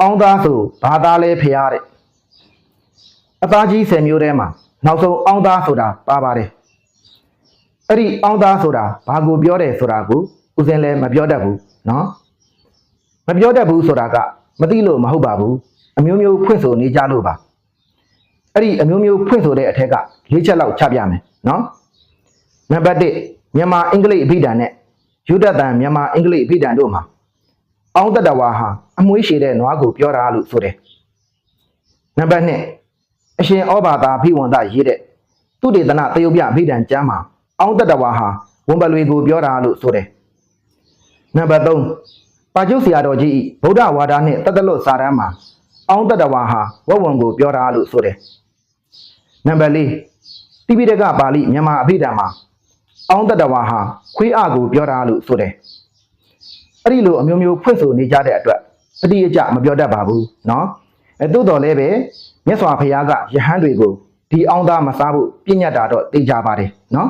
အောင်သားဆိုဘာသားလဲဖရားတဲ့အသားကြီး10မျိုးထဲမှာနောက်ဆုံးအောင်သားဆိုတာပါပါတယ်အဲ့ဒီအောင်သားဆိုတာဘာကိုပြောတယ်ဆိုတာကိုဦးစင်းလည်းမပြောတတ်ဘူးเนาะမပြောတတ်ဘူးဆိုတာကမသိလို့မဟုတ်ပါဘူးအမျိုးမျိုးဖွင့်ဆိုနေကြလို့ပါအဲ့ဒီအမျိုးမျိုးဖွင့်ဆိုတဲ့အထက်က၄ချက်လောက်ချပြမယ်เนาะနံပါတ်1မြန်မာအင်္ဂလိပ်အဘိဓာန်နဲ့ယူဒတန်မြန်မာအင်္ဂလိပ်အဘိဓာန်တို့မှာ အောင်းတတဝါဟာအမွှေးရှည်တဲ့နွားကိုပြောတာလို့ဆိုတယ်။နံပါတ်2အရှင်ဩဘာသာဘိဝန္တရေးတဲ့သူတေသနတယုတ်ပြအဘိဓမ္မာကျမ်းမှာအောင်းတတဝါဟာဝန်ပလွေကိုပြောတာလို့ဆိုတယ်။နံပါတ်3ပါကျုပ်ဆရာတော်ကြီးဤဗုဒ္ဓဝါဒနှင့်တသက်လွတ်စာတမ်းမှာအောင်းတတဝါဟာဝဝံကိုပြောတာလို့ဆိုတယ်။နံပါတ်4တိပိဋကပါဠိမြန်မာအဘိဓမ္မာအောင်းတတဝါဟာခွေးအကိုပြောတာလို့ဆိုတယ်။ အဲ့ဒီလိုအမျိုးမျိုးဖွင့်ဆိုနေကြတဲ့အတွက်အတိအကျမပြောတတ်ပါဘူးเนาะအဲသို့တော်လည်းပဲမြတ်စွာဘုရားကယဟန်တွေကိုဒီအောင်သားမစားဖို့ပြညတ်တာတော့သိကြပါတယ်เนาะ